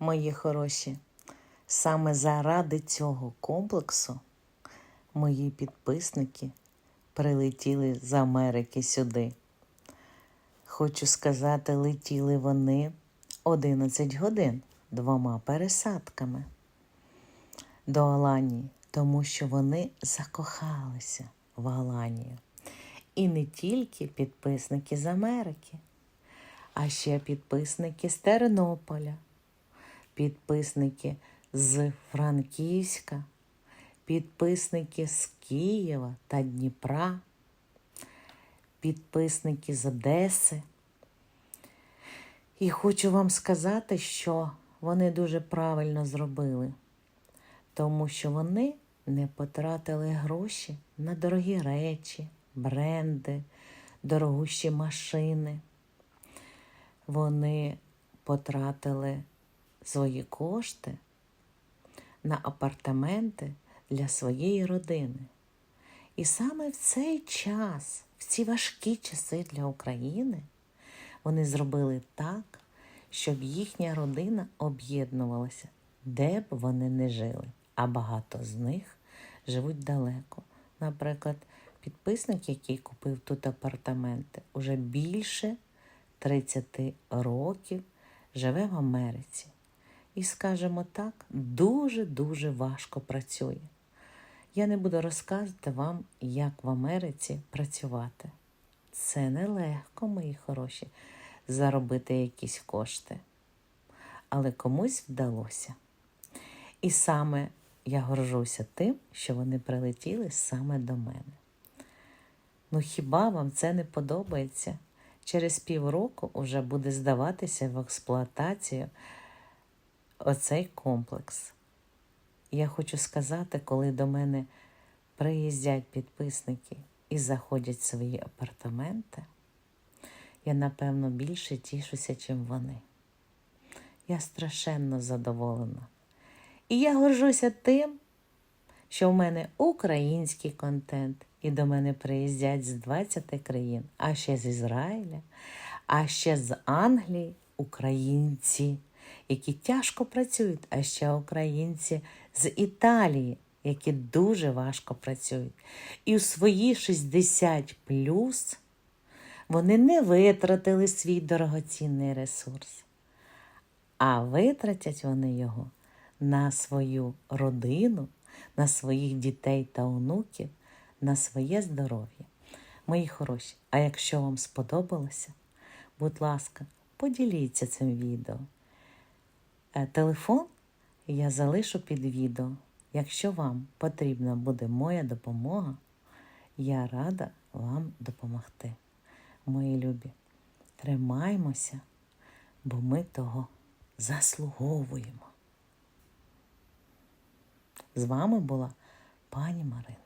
мої хороші. Саме заради цього комплексу мої підписники прилетіли з Америки сюди. Хочу сказати, летіли вони 11 годин двома пересадками до Аланії, тому що вони закохалися в Аланію. І не тільки підписники з Америки, а ще підписники з Тернополя, підписники з Франківська, підписники з Києва та Дніпра, підписники з Одеси. І хочу вам сказати, що вони дуже правильно зробили, тому що вони не потратили гроші на дорогі речі, бренди, дорогущі машини. Вони потратили свої кошти на апартаменти для своєї родини. І саме в цей час, в ці важкі часи для України, вони зробили так, щоб їхня родина об'єднувалася, де б вони не жили. А багато з них живуть далеко. Наприклад, підписник, який купив тут апартаменти, уже більше 30 років живе в Америці. І, скажімо так, дуже-дуже важко працює. Я не буду розказувати вам, як в Америці працювати. Це нелегко, мої хороші, заробити якісь кошти. Але комусь вдалося. І саме я горжуся тим, що вони прилетіли саме до мене. Ну хіба вам це не подобається? Через півроку вже буде здаватися в експлуатацію оцей комплекс. Я хочу сказати, коли до мене приїздять підписники і заходять в свої апартаменти, я напевно більше тішуся, чим вони. Я страшенно задоволена. І я горжуся тим, що в мене український контент, і до мене приїздять з 20 країн, а ще з Ізраїля, а ще з Англії українці, які тяжко працюють, а ще українці з Італії, які дуже важко працюють. І у свої 60 плюс вони не витратили свій дорогоцінний ресурс, а витратять вони його на свою родину, на своїх дітей та онуків, на своє здоров'я. Мої хороші, а якщо вам сподобалося, будь ласка, поділіться цим відео. Е, Телефон я залишу під відео. Якщо вам потрібна буде моя допомога, я рада вам допомогти. Мої любі, тримаймося, бо ми того заслуговуємо. З вами була пані Марина.